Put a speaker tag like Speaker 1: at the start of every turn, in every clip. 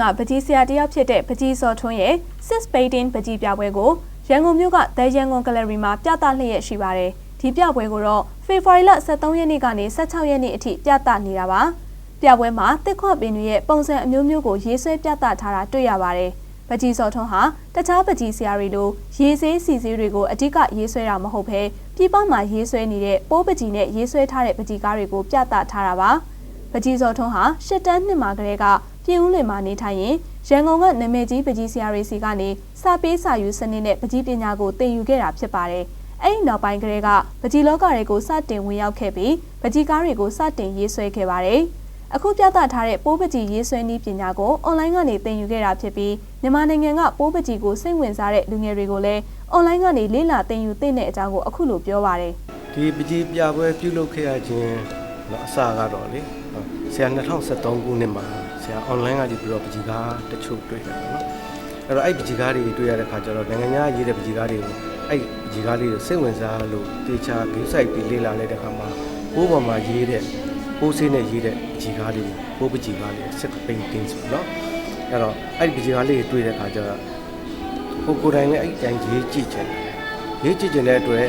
Speaker 1: ကပကြီးဆရာတယောက်ဖြစ်တဲ့ပကြီးစောထွန်းရဲ့ Six Painting ပကြီးပြပွဲကိုရန်ကုန်မြို့က The Yangon Gallery မှာပြသလျက်ရှိပါတယ်။ဒီပြပွဲကိုတော့ဖေဖော်ဝါရီလ23ရက်နေ့ကနေ16ရက်နေ့အထိပြသနေတာပါ။ပြပွဲမှာတစ်ခွပင်တွေရဲ့ပုံစံအမျိုးမျိုးကိုရေးဆွဲပြသထားတာတွေ့ရပါတယ်။ပကြီးစောထွန်းဟာတခြားပကြီးဆရာတွေလိုရေးစေးစီစေးတွေကိုအဓိကရေးဆွဲတာမဟုတ်ဘဲပြည်ပမှာရေးဆွဲနေတဲ့ပိုးပကြီးနဲ့ရေးဆွဲထားတဲ့ပကြီးကားတွေကိုပြသထားတာပါ။ပကြီးစောထွန်းဟာရှစ်တန်းနှစ်မှာကလေးက ပြည်ဦးလွင်မှာနေထိုင်ရင်ရန်ကုန်ကနာမည်ကြီးပကြီးဆရာတွေစီကနေစာပေးစာယူစနစ်နဲ့ပကြီးပညာကိုသင်ယူခဲ့တာဖြစ်ပါတယ်။အဲ့ဒီနောက်ပိုင်းကလေးကပကြီးလောကတွေကိုစတင်ဝင်ရောက်ခဲ့ပြီးပကြီးကားတွေကိုစတင်ရေးဆွဲခဲ့ပါတယ်။အခုပြသထားတဲ့ပိုးပကြီးရေးဆွဲနည်းပညာကိုအွန်လိုင်းကနေသင်ယူခဲ့တာဖြစ်ပြီးမြန်မာနိုင်ငံကပိုးပကြီးကိုစိတ်ဝင်စားတဲ့လူငယ်တွေကိုလည်းအွန်လိုင်းကနေလေ့လာသင်ယူသင့်တဲ့အကြောင်းကိုအခုလိုပြောပါတယ်။
Speaker 2: ဒီပကြီးပြပွဲပြုလုပ်ခဲ့ရခြင်း နော်အစကတော့လေဆရာ2013ခုနှစ်မှာဆရာ online ကကြည့်ပြီးတော့ပကြီကားတချို့တွေ့တယ်နော်အဲ့တော့အဲ့ပကြီကားတွေတွေ့ရတဲ့ခါကျတော့နိုင်ငံခြားရေးတဲ့ပကြီကားတွေကိုအဲ့ပကြီကားလေးကိုစိတ်ဝင်စားလို့တေချာဂိမ်းဆိုင်ပြီးလေ့လာလိုက်တဲ့ခါမှာပိုးပေါ်မှာရေးတဲ့ပိုးဆေးနဲ့ရေးတဲ့ပကြီကားလေးပိုးပကြီကားလေးစစ်ပိန်တင်းဆိုနော်အဲ့တော့အဲ့ပကြီကားလေးကိုတွေ့တဲ့ခါကျတော့ကိုကိုတိုင်းလည်းအဲ့တိုင်းရေးကြည့်ချင်တယ်ရေးကြည့်ချင်တဲ့အတွက်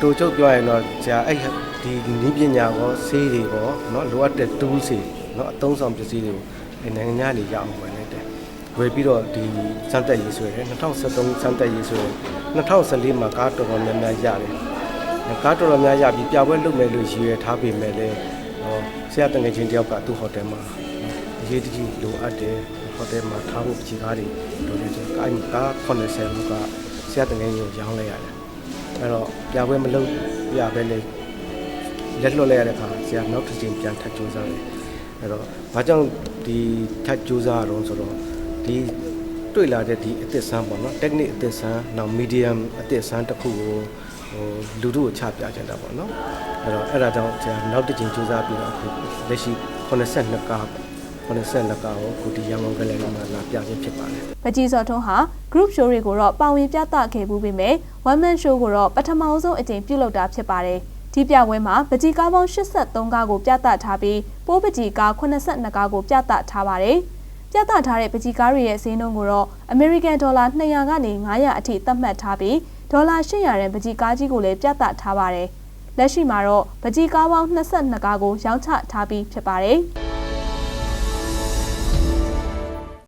Speaker 2: တူချုပ်ပြောရင်တော့ဆရာအဲ့ဒီနီးပညာကောဆေးတွေကောเนาะလိုအပ်တဲ့ tools တွေเนาะအသုံးဆောင်ပစ္စည်းတွေကိုအဲ့နိုင်ငံခြားနေရအောင်ဝင်လိုက်တယ်ဝယ်ပြီးတော့ဒီစမ်းတက်ရေးဆွဲတယ်2013စမ်းတက်ရေးဆွဲ2014မှာကားတော်တော်များများရတယ်ကားတော်တော်များရပြီးပြပွဲလုပ်မယ်လို့ရည်ရွယ်ထားပေမဲ့လည်းဟောဆရာတငယ်ချင်းတယောက်ကသူ့ဟိုတယ်မှာအရေးတကြီးလိုအပ်တယ်ဟိုတယ်မှာထားဖို့အခြေကားတွေလိုနေတယ်ကားကား80လောက်ကဆရာတငယ်ချင်းကိုရောင်းလိုက်ရတယ် အဲ့တော့ပြပွဲမလုပ်ပြပဲလေလက်လွတ်လိုက်ရတဲ့အခါဆရာနောက်တစ်ချိန်ပြန်ထပ်ကြိုးစားတယ်အဲ့တော့ဘာကြောင့်ဒီထပ်ကြိုးစားရအောင်ဆိုတော့ဒီတွေ့လာတဲ့ဒီအသစ်ဆန်းပေါ့နော် technique အသစ်ဆန်းနောက် medium အသစ်ဆန်းတစ်ခုကိုဟိုလူတို့ကိုချပြချင်တာပေါ့နော်အဲ့တော့အဲ့ဒါကြောင့်ဆရာနောက်တစ်ချိန်ကြိုးစားပြီးတော့အခုလက်ရှိ82ကားပေါ့ 82ကားကိုခုဒီရန်ကုန်ကလေးမှာလာပြခြင်းဖြစ်ပါတယ်
Speaker 1: ပကြီးစော်ထွန်းဟာ group show တွေကိုတော့ပါဝင်ပြသခဲ့မှုပေမဲ့ one man show ကိုတော့ပထမဆုံးအကြိမ်ပြုလုပ်တာဖြစ်ပါတယ်။ဒီပြပွဲမှာပကြီးကားပေါင်း83ကားကိုပြသထားပြီးပိုးပကြီးကား82ကားကိုပြသထားပါတယ်။ပြသထားတဲ့ပကြီးကားတွေရဲ့ဈေးနှုန်းကိုတော့ American Dollar 200ကနေ900အထိသတ်မှတ်ထားပြီးဒေါ်လာ800ရန်ပကြီးကားကြီးကိုလည်းပြသထားပါတယ်။လက်ရှိမှာတော့ပကြီးကားပေါင်း22ကားကိုရောင်းချထားပြီးဖြစ်ပါတယ်။